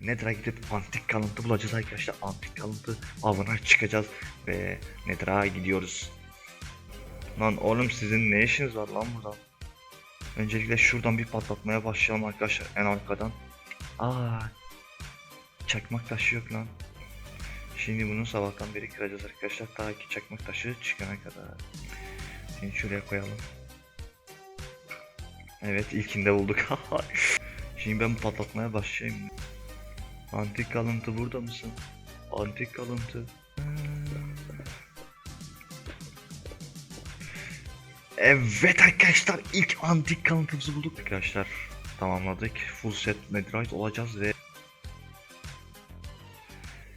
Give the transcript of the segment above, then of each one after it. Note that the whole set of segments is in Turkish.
Nether'a gidip antik kalıntı bulacağız arkadaşlar. Antik kalıntı avına çıkacağız ve Nether'a gidiyoruz. Lan oğlum sizin ne işiniz var lan burada? Öncelikle şuradan bir patlatmaya başlayalım arkadaşlar en arkadan. Aa, çakmak taşı yok lan. Şimdi bunu sabahtan beri kıracağız arkadaşlar. Ta ki çakmak taşı çıkana kadar. Şimdi şuraya koyalım. Evet ilkinde bulduk. Şimdi ben patlatmaya başlayayım. Antik kalıntı burada mısın? Antik kalıntı. Evet arkadaşlar ilk antik kalıntımızı bulduk. Arkadaşlar tamamladık. Full set netherite olacağız ve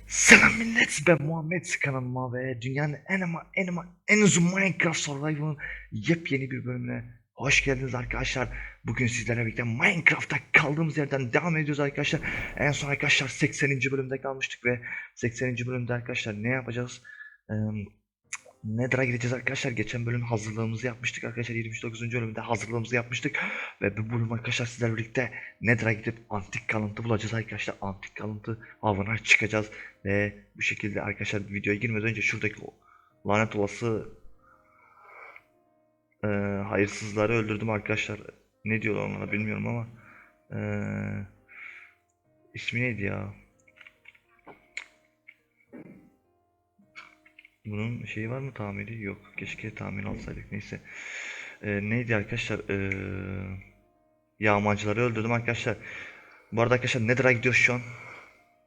Selam millet ben Muhammed kanalıma ve dünyanın en ama en ama en uzun Minecraft Survival'ın yepyeni bir bölümüne hoş geldiniz arkadaşlar. Bugün sizlerle birlikte Minecraft'ta kaldığımız yerden devam ediyoruz arkadaşlar. En son arkadaşlar 80. bölümde kalmıştık ve 80. bölümde arkadaşlar ne yapacağız? Ee, Nether'a gideceğiz arkadaşlar. Geçen bölüm hazırlığımızı yapmıştık arkadaşlar. 29. bölümde hazırlığımızı yapmıştık. Ve bu bölüm arkadaşlar sizlerle birlikte Nether'a gidip antik kalıntı bulacağız arkadaşlar. Antik kalıntı avına çıkacağız. Ve bu şekilde arkadaşlar videoya girmeden önce şuradaki lanet olası eee, hayırsızları öldürdüm arkadaşlar. Ne diyorlar onlara bilmiyorum ama eee ismi neydi ya? Bunun şeyi var mı tamiri? Yok. Keşke tamir alsaydık. Neyse. Eee, neydi arkadaşlar? Eee yağmacıları öldürdüm arkadaşlar. Bu arada arkadaşlar Nether'a gidiyoruz şu an.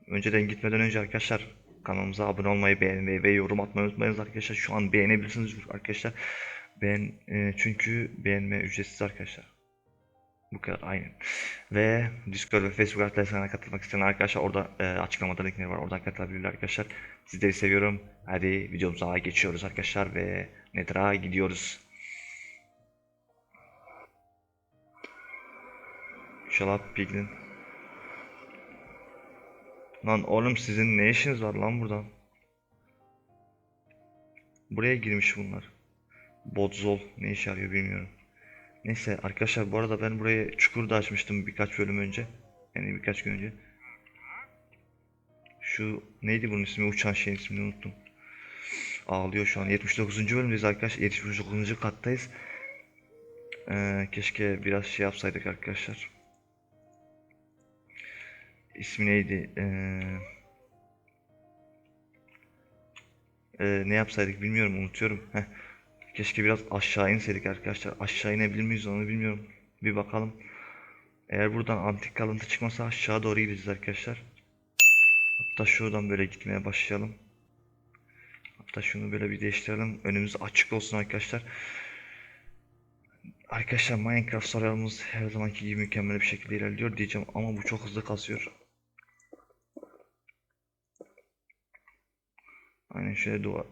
Önceden gitmeden önce arkadaşlar kanalımıza abone olmayı, beğenmeyi ve yorum atmayı unutmayınız arkadaşlar. Şu an beğenebilirsiniz arkadaşlar. Ben e, çünkü beğenme ücretsiz arkadaşlar. Bu kadar aynen. Ve Discord ve Facebook arkadaşlarına katılmak isteyen arkadaşlar orada e, açıklamada linkleri var. Oradan katılabilirler arkadaşlar. Sizleri seviyorum. Hadi videomuza geçiyoruz arkadaşlar ve Nether'a gidiyoruz. İnşallah Piglin. Lan oğlum sizin ne işiniz var lan buradan? Buraya girmiş bunlar. Bodzol ne işe yarıyor bilmiyorum. Neyse arkadaşlar bu arada ben buraya çukur da açmıştım birkaç bölüm önce. Yani birkaç gün önce. Şu neydi bunun ismi uçan şeyin ismini unuttum. Ağlıyor şu an 79. bölümdeyiz arkadaşlar 79. kattayız. Ee, keşke biraz şey yapsaydık arkadaşlar. İsmi neydi? Ee, ee, ne yapsaydık bilmiyorum unutuyorum. Heh. Keşke biraz aşağı inseydik arkadaşlar. Aşağı inebilir miyiz onu bilmiyorum. Bir bakalım. Eğer buradan antik kalıntı çıkmasa aşağı doğru gideceğiz arkadaşlar. Hatta şuradan böyle gitmeye başlayalım. Hatta şunu böyle bir değiştirelim. Önümüz açık olsun arkadaşlar. Arkadaşlar Minecraft sarayımız her zamanki gibi mükemmel bir şekilde ilerliyor diyeceğim ama bu çok hızlı kasıyor. Aynen şöyle duvar.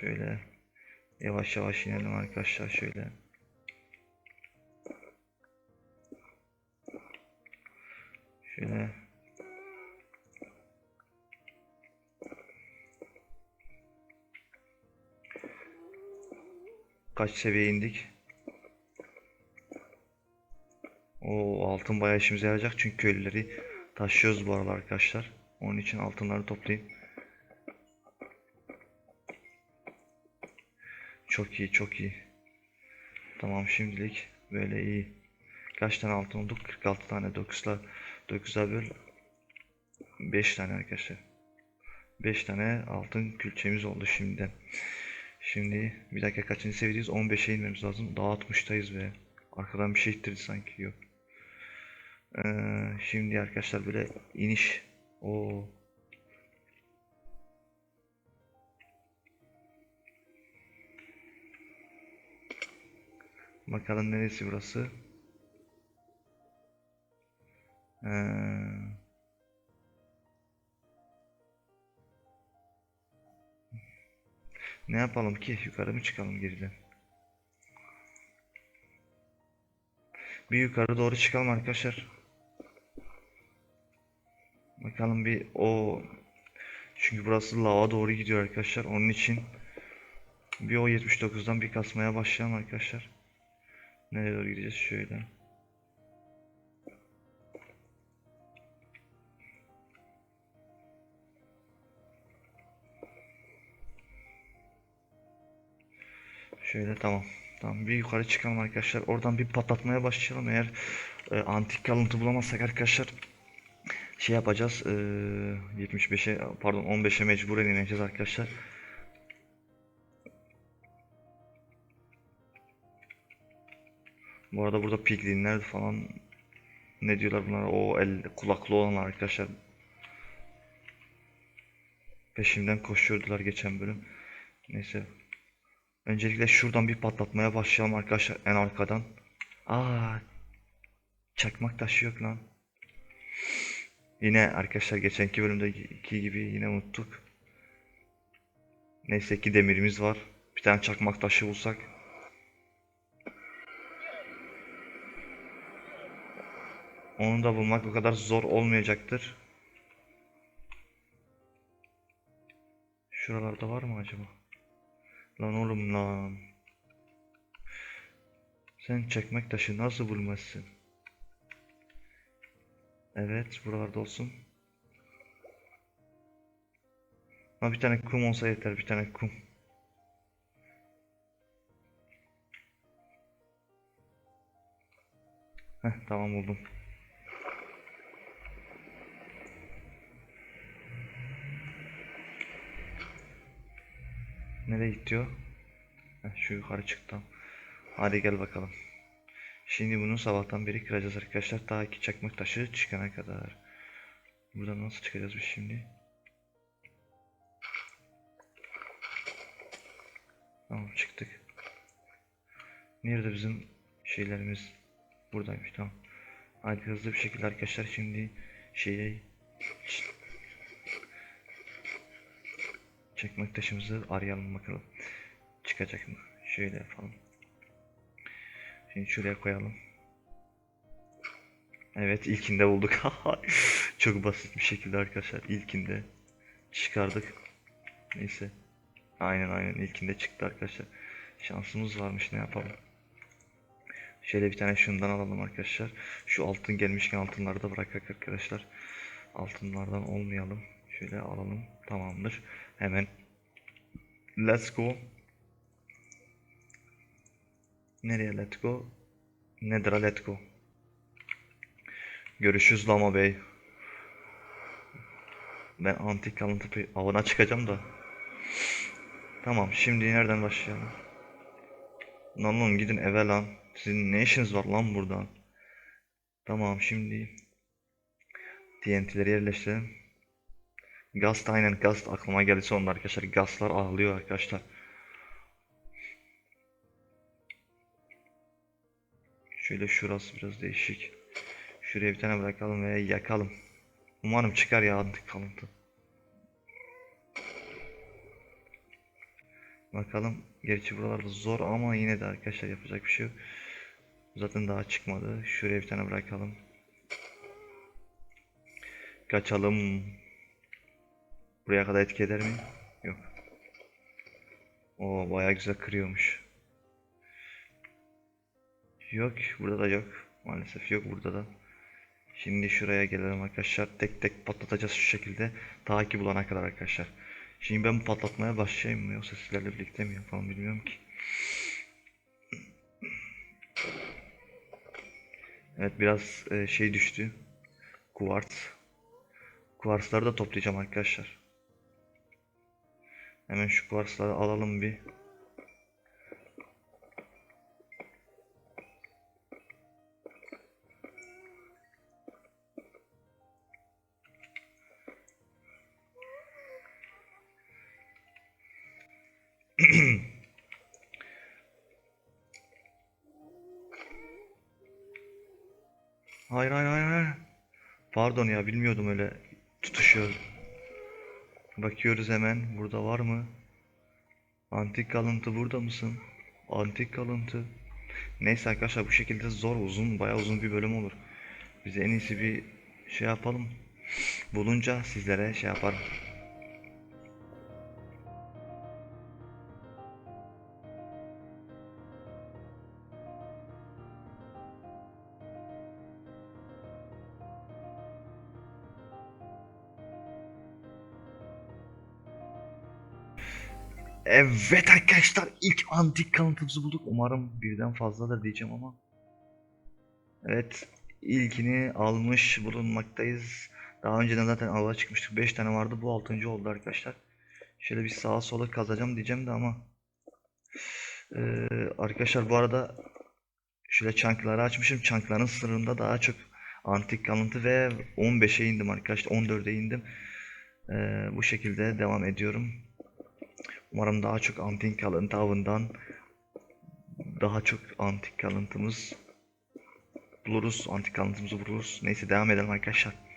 Şöyle yavaş yavaş inelim arkadaşlar şöyle. Şöyle kaç seviye indik? O altın bayağı işimize yarayacak çünkü köylüleri taşıyoruz bu aralar arkadaşlar. Onun için altınları toplayayım. Çok iyi, çok iyi. Tamam şimdilik böyle iyi. Kaç tane altın olduk? 46 tane 9'la 9'a böl 5 tane arkadaşlar. 5 tane altın külçemiz oldu şimdiden. Şimdi bir dakika kaçıncı seviyedeyiz? 15'e inmemiz lazım. Daha 60'tayız ve arkadan bir şey ittirdi sanki yok. Ee, şimdi arkadaşlar böyle iniş. O Bakalım neresi burası? Ee, ne yapalım ki? Yukarı mı çıkalım geriden? Bir yukarı doğru çıkalım arkadaşlar. Bakalım bir o çünkü burası lava doğru gidiyor arkadaşlar. Onun için Bir o 79'dan bir kasmaya başlayalım arkadaşlar. Nereye doğru gideceğiz? Şöyle. Şöyle tamam. Tamam bir yukarı çıkalım arkadaşlar. Oradan bir patlatmaya başlayalım. Eğer e, antik kalıntı bulamazsak arkadaşlar şey yapacağız. E, 75'e pardon 15'e mecburen ineceğiz arkadaşlar. Bu arada burada piglinler falan ne diyorlar bunlara o el kulaklı olanlar arkadaşlar peşimden koşuyordular geçen bölüm. Neyse. Öncelikle şuradan bir patlatmaya başlayalım arkadaşlar en arkadan. Aa, çakmak taşı yok lan. Yine arkadaşlar geçenki bölümdeki gibi yine unuttuk. Neyse ki demirimiz var. Bir tane çakmak taşı bulsak. Onu da bulmak o kadar zor olmayacaktır. Şuralarda var mı acaba? Lan oğlum lan. Sen çekmek taşı nasıl bulmazsın? Evet, buralarda olsun. Ha bir tane kum olsa yeter, bir tane kum. Heh, tamam buldum. Nereye gidiyor? Heh, şu yukarı çıktım. Hadi gel bakalım. Şimdi bunu sabahtan beri kıracağız arkadaşlar. Ta ki çakmak taşı çıkana kadar. Buradan nasıl çıkacağız biz şimdi? Tamam çıktık. Nerede bizim şeylerimiz? Buradaymış tamam. Hadi hızlı bir şekilde arkadaşlar şimdi şeye çekmek taşımızı arayalım bakalım. Çıkacak mı? Şöyle yapalım. Şimdi şuraya koyalım. Evet ilkinde bulduk. Çok basit bir şekilde arkadaşlar ilkinde çıkardık. Neyse. Aynen aynen ilkinde çıktı arkadaşlar. Şansımız varmış ne yapalım. Şöyle bir tane şundan alalım arkadaşlar. Şu altın gelmişken altınları da bırakak arkadaşlar. Altınlardan olmayalım. Şöyle alalım. Tamamdır. Hemen let's go. Nereye let's go? Nedir'a let's go. Görüşürüz Lama Bey. Ben antik kalıntı avına çıkacağım da. Tamam şimdi nereden başlayalım? Lan oğlum gidin eve lan. Sizin ne işiniz var lan buradan? Tamam şimdi TNT'leri yerleştirelim. Gast aynen Gast aklıma geldi sonunda arkadaşlar. Gastlar ağlıyor arkadaşlar. Şöyle şurası biraz değişik. Şuraya bir tane bırakalım ve yakalım. Umarım çıkar ya kalıntı. Bakalım. Gerçi buralarda zor ama yine de arkadaşlar yapacak bir şey yok. Zaten daha çıkmadı. Şuraya bir tane bırakalım. Kaçalım. Buraya kadar etki eder mi? Yok. O bayağı güzel kırıyormuş. Yok, burada da yok. Maalesef yok burada da. Şimdi şuraya gelelim arkadaşlar. Tek tek patlatacağız şu şekilde. Ta ki bulana kadar arkadaşlar. Şimdi ben patlatmaya başlayayım mı yoksa sizlerle birlikte mi yapalım bilmiyorum ki. Evet biraz e, şey düştü. Kuvars. Kuvarsları da toplayacağım arkadaşlar. Hemen şu kuvarsları alalım bir. Hayır hayır hayır. Pardon ya bilmiyordum öyle tutuşuyor. Bakıyoruz hemen burada var mı? Antik kalıntı burada mısın? Antik kalıntı. Neyse arkadaşlar bu şekilde zor uzun bayağı uzun bir bölüm olur. Biz en iyisi bir şey yapalım. Bulunca sizlere şey yaparım. Evet arkadaşlar ilk antik kalıntımızı bulduk. Umarım birden fazladır diyeceğim ama. Evet ilkini almış bulunmaktayız. Daha önceden zaten ava çıkmıştık. 5 tane vardı. Bu 6. oldu arkadaşlar. Şöyle bir sağa sola kazacağım diyeceğim de ama. Ee, arkadaşlar bu arada şöyle çankları açmışım. Çankların sınırında daha çok antik kalıntı ve 15'e indim arkadaşlar. 14'e indim. Ee, bu şekilde devam ediyorum. Umarım daha çok antik kalıntı avından daha çok antik kalıntımız buluruz. Antik kalıntımızı buluruz. Neyse devam edelim arkadaşlar.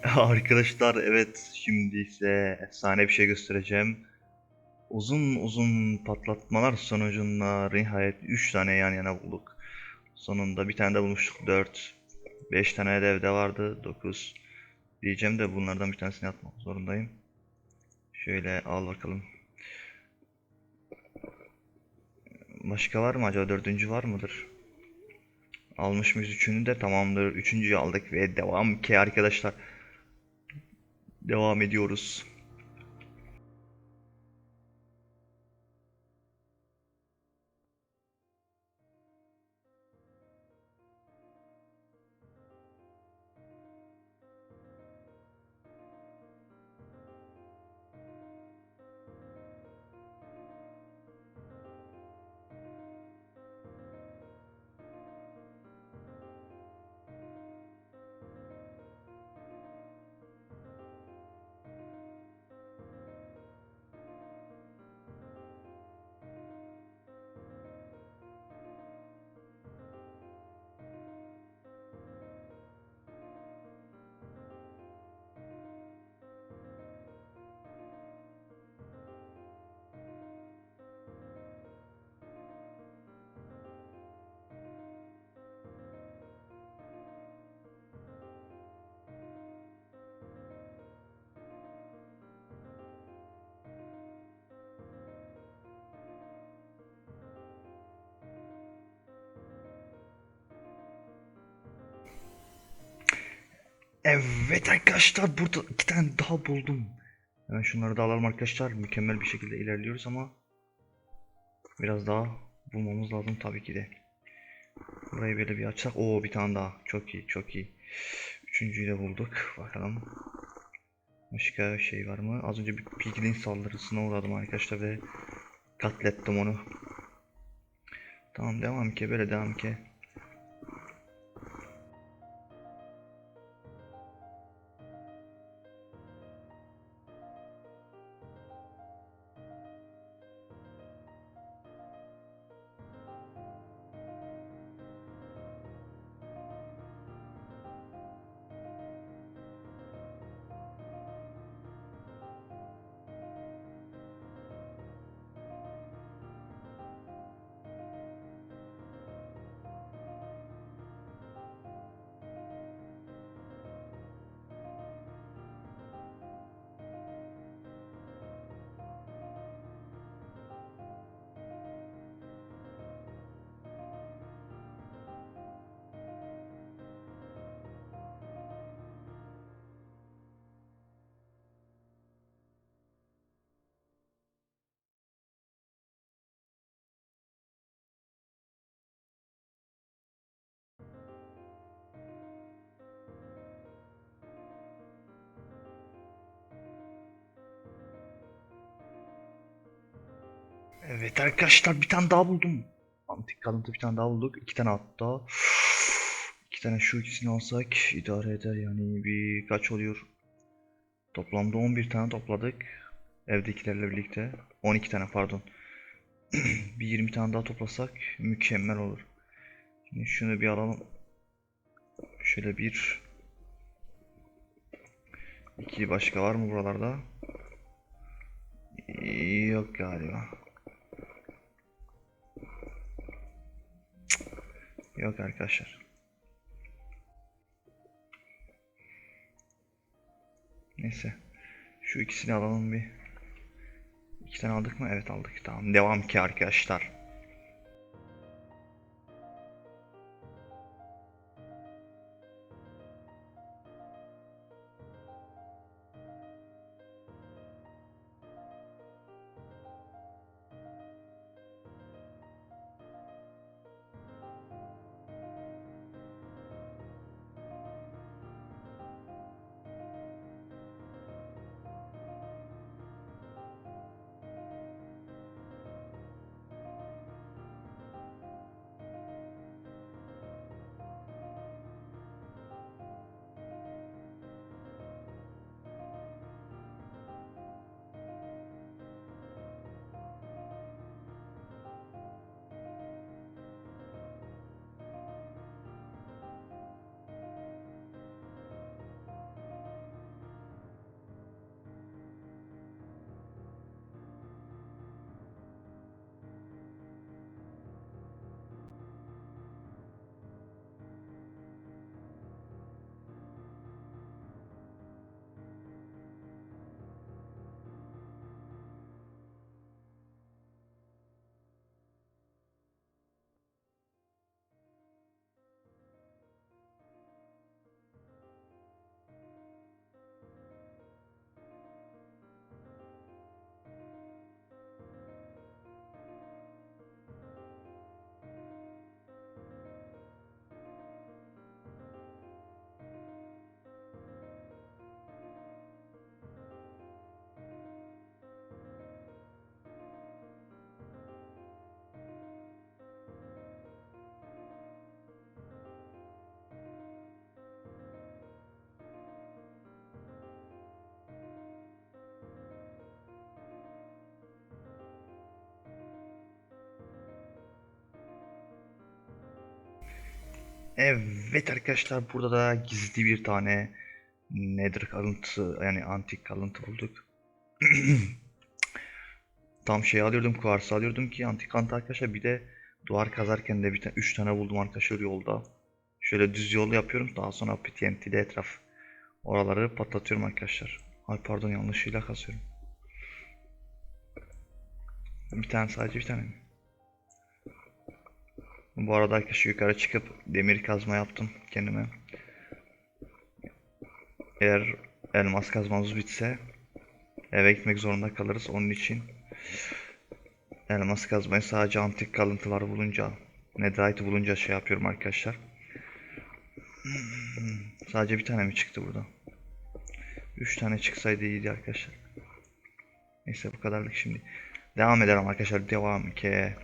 Arkadaşlar evet şimdi ise efsane bir şey göstereceğim. Uzun uzun patlatmalar sonucunda nihayet 3 tane yan yana bulduk. Sonunda bir tane de bulmuştuk 4. 5 tane de evde vardı 9. Diyeceğim de bunlardan bir tanesini atmak zorundayım. Şöyle al bakalım. Başka var mı acaba dördüncü var mıdır? Almış mıyız üçünü de tamamdır. Üçüncüyü aldık ve devam ki arkadaşlar. Devam ediyoruz. Evet arkadaşlar burada iki tane daha buldum. Hemen şunları da alalım arkadaşlar. Mükemmel bir şekilde ilerliyoruz ama biraz daha bulmamız lazım tabii ki de. Burayı böyle bir açsak. Oo bir tane daha. Çok iyi çok iyi. Üçüncüyü de bulduk. Bakalım. Başka şey var mı? Az önce bir piglin saldırısına uğradım arkadaşlar ve katlettim onu. Tamam devam ki böyle devam ki. Evet arkadaşlar bir tane daha buldum. Antik kalıntı bir tane daha bulduk. İki tane hatta. İki tane şu ikisini alsak idare eder yani bir kaç oluyor? Toplamda 11 tane topladık. Evdekilerle birlikte. 12 tane pardon. bir 20 tane daha toplasak mükemmel olur. Şimdi şunu bir alalım. Şöyle bir. İki başka var mı buralarda? Yok galiba. Yok arkadaşlar. Neyse. Şu ikisini alalım bir. İki tane aldık mı? Evet aldık. Tamam. Devam ki arkadaşlar. Evet arkadaşlar burada da gizli bir tane Nether kalıntı yani antik kalıntı bulduk. Tam şey alıyordum kuarsı alıyordum ki antik kalıntı arkadaşlar bir de duvar kazarken de bir tane 3 tane buldum arkadaşlar yolda. Şöyle düz yol yapıyorum daha sonra PTNT ile etraf oraları patlatıyorum arkadaşlar. Ay pardon yanlışıyla kasıyorum. Bir tane sadece bir tane mi? Bu arada arkadaşlar yukarı çıkıp demir kazma yaptım kendime. Eğer elmas kazmamız bitse eve gitmek zorunda kalırız. Onun için elmas kazmayı sadece antik kalıntılar bulunca, netherite bulunca şey yapıyorum arkadaşlar. Sadece bir tane mi çıktı burada? 3 tane çıksaydı iyiydi arkadaşlar. Neyse bu kadarlık şimdi. Devam edelim arkadaşlar. Devam ki.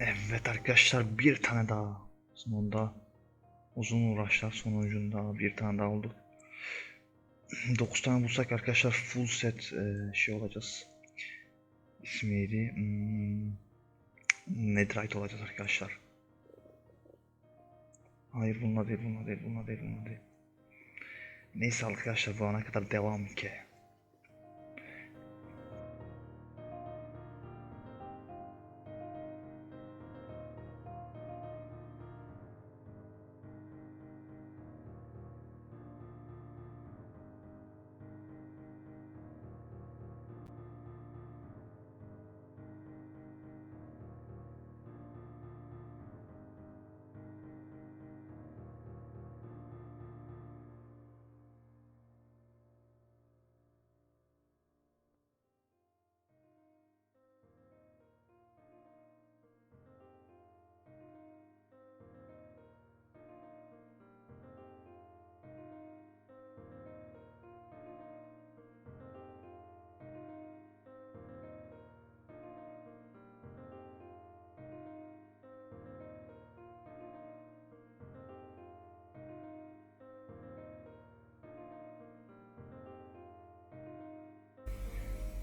Evet arkadaşlar bir tane daha sonunda uzun uğraşlar sonucunda bir tane daha olduk. 9 tane bulsak arkadaşlar full set e, şey olacağız. İsmi? Hmm, Netherite olacağız arkadaşlar. Hayır bununla değil bununla değil bununla değil bununla değil. Neyse arkadaşlar bu ana kadar devam ki.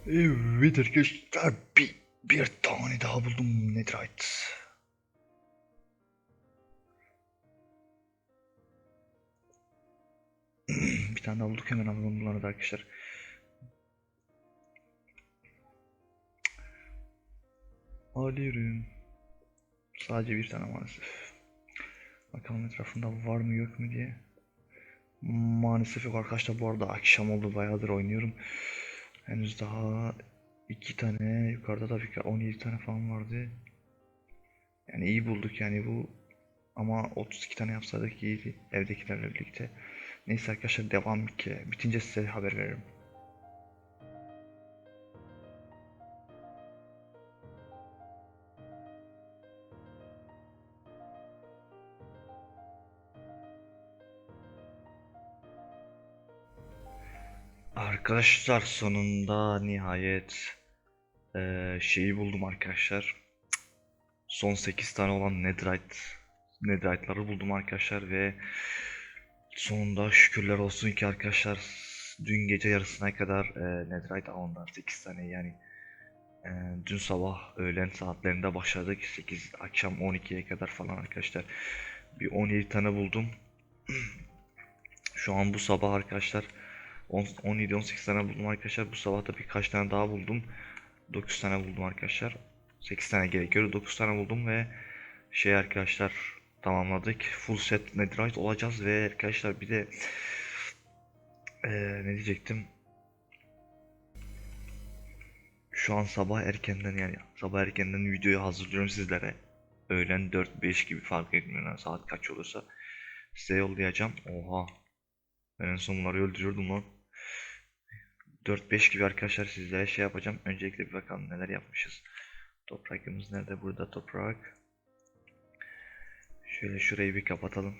Evet arkadaşlar bir, bir tane daha buldum Netherite. bir tane daha bulduk hemen alalım bunları da arkadaşlar. Alıyorum. Sadece bir tane maalesef. Bakalım etrafında var mı yok mu diye. Maalesef yok arkadaşlar bu arada akşam oldu bayağıdır oynuyorum. Henüz daha iki tane yukarıda tabii ki 17 tane falan vardı. Yani iyi bulduk yani bu ama 32 tane yapsaydık iyiydi evdekilerle birlikte. Neyse arkadaşlar devam ki bitince size haber veririm. Arkadaşlar sonunda nihayet eee, şeyi buldum arkadaşlar. Son 8 tane olan Netherite Netherite'ları buldum arkadaşlar ve sonunda şükürler olsun ki arkadaşlar dün gece yarısına kadar eee Netherite ağından 8 tane yani eee, dün sabah öğlen saatlerinde başladık 8 akşam 12'ye kadar falan arkadaşlar bir 17 tane buldum. Şu an bu sabah arkadaşlar 17-18 tane buldum arkadaşlar. Bu sabah da birkaç tane daha buldum. 9 tane buldum arkadaşlar. 8 tane gerekiyor. 9 tane buldum ve şey arkadaşlar tamamladık. Full set netherite olacağız ve arkadaşlar bir de eee, ne diyecektim? Şu an sabah erkenden yani sabah erkenden videoyu hazırlıyorum sizlere. Öğlen 4-5 gibi fark etmiyor saat kaç olursa size yollayacağım. Oha. En son bunları öldürüyordum lan. 4-5 gibi arkadaşlar sizlere şey yapacağım. Öncelikle bir bakalım neler yapmışız. Toprakımız nerede? Burada toprak. Şöyle şurayı bir kapatalım.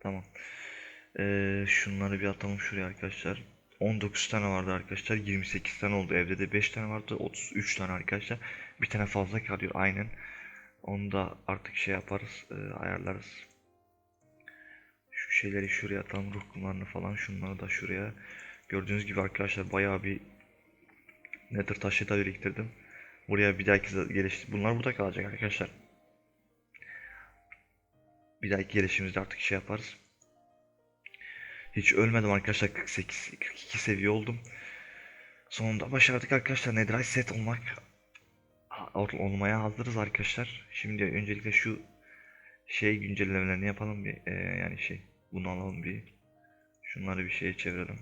Tamam. Ee, şunları bir atalım şuraya arkadaşlar. 19 tane vardı arkadaşlar. 28 tane oldu. Evde de 5 tane vardı. 33 tane arkadaşlar. Bir tane fazla kalıyor aynen. Onu da artık şey yaparız. e, ayarlarız. Şu şeyleri şuraya atalım. Ruh kumlarını falan. Şunları da şuraya. Gördüğünüz gibi arkadaşlar bayağı bir nether taşı da biriktirdim. Buraya bir dahaki geliş bunlar burada kalacak arkadaşlar. Bir dahaki gelişimizde artık şey yaparız. Hiç ölmedim arkadaşlar 48 42 seviye oldum. Sonunda başardık arkadaşlar Netherite set olmak olmaya hazırız arkadaşlar. Şimdi öncelikle şu şey güncellemelerini yapalım bir Ee, yani şey bunu alalım bir şunları bir şeye çevirelim.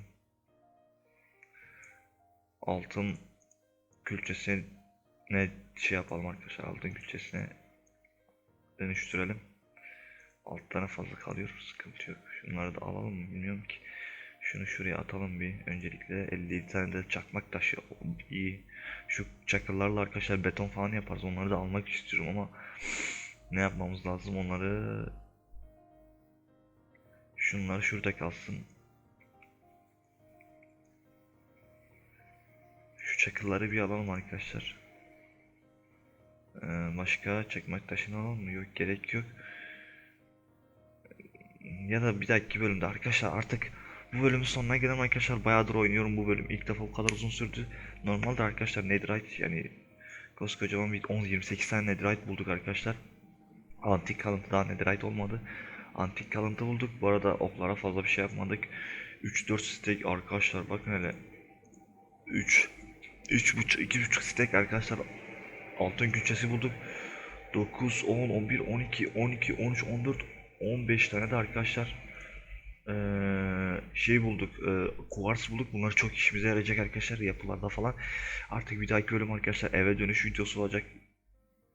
Altın külçesine şey yapalım arkadaşlar altın külçesine dönüştürelim. Altlara fazla kalıyor sıkıntı yok. Şunları da alalım bilmiyorum ki. Şunu şuraya atalım bir. Öncelikle 57 tane de çakmak taşı iyi. Şu çakırlarla arkadaşlar beton falan yaparız. Onları da almak istiyorum ama ne yapmamız lazım onları şunlar şurada kalsın. Şu çakılları bir alalım arkadaşlar. Ee, başka çakmak taşını alalım mı? Yok gerek yok. Ya da bir dahaki bölümde arkadaşlar artık bu bölümün sonuna gelen arkadaşlar bayağıdır oynuyorum bu bölüm. İlk defa bu kadar uzun sürdü. Normalde arkadaşlar Netherite yani koskocaman bir 10-28 tane Netherite bulduk arkadaşlar. Antik kalıntı daha Netherite olmadı. Antik kalıntı bulduk. Bu arada oklara fazla bir şey yapmadık. 3-4 stack arkadaşlar bakın hele. 3 3.5 2.5 stack arkadaşlar altın külçesi bulduk. 9 10 11 12 12 13 14 15 tane de arkadaşlar şey bulduk. eee kuvars bulduk. Bunlar çok işimize yarayacak arkadaşlar yapılarda falan. Artık bir dahaki bölüm arkadaşlar eve dönüş videosu olacak.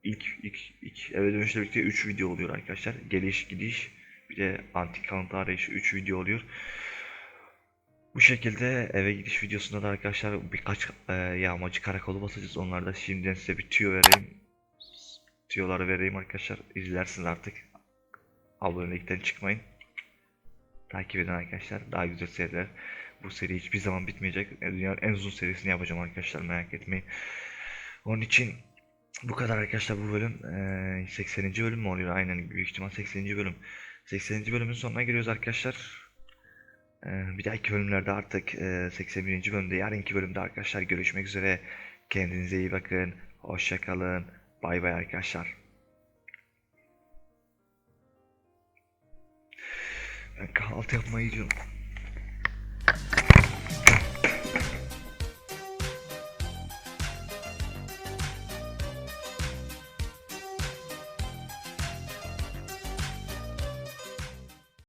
İlk ilk ilk eve dönüşle birlikte 3 video oluyor arkadaşlar. Geliş gidiş bir de antik kalıntı arayışı 3 video oluyor. Bu şekilde eve gidiş videosunda da arkadaşlar birkaç e, yağmacı karakolu basacağız. Onlarda şimdiden size bir tüyo vereyim. Tüyoları vereyim arkadaşlar. İzlersiniz artık. Abonelikten çıkmayın. Takip edin arkadaşlar. Daha güzel seriler. Bu seri hiçbir zaman bitmeyecek. Dünyanın en uzun serisini yapacağım arkadaşlar. Merak etmeyin. Onun için bu kadar arkadaşlar bu bölüm. Eee, 80. bölüm mü oluyor? Aynen büyük ihtimal 80. bölüm. 80. bölümün sonuna geliyoruz arkadaşlar. Eee, bir dahaki bölümlerde artık eee, 81. bölümde yarınki bölümde arkadaşlar görüşmek üzere. Kendinize iyi bakın. Hoşça kalın. Bay bay arkadaşlar. Ben kahvaltı yapmayı gidiyorum.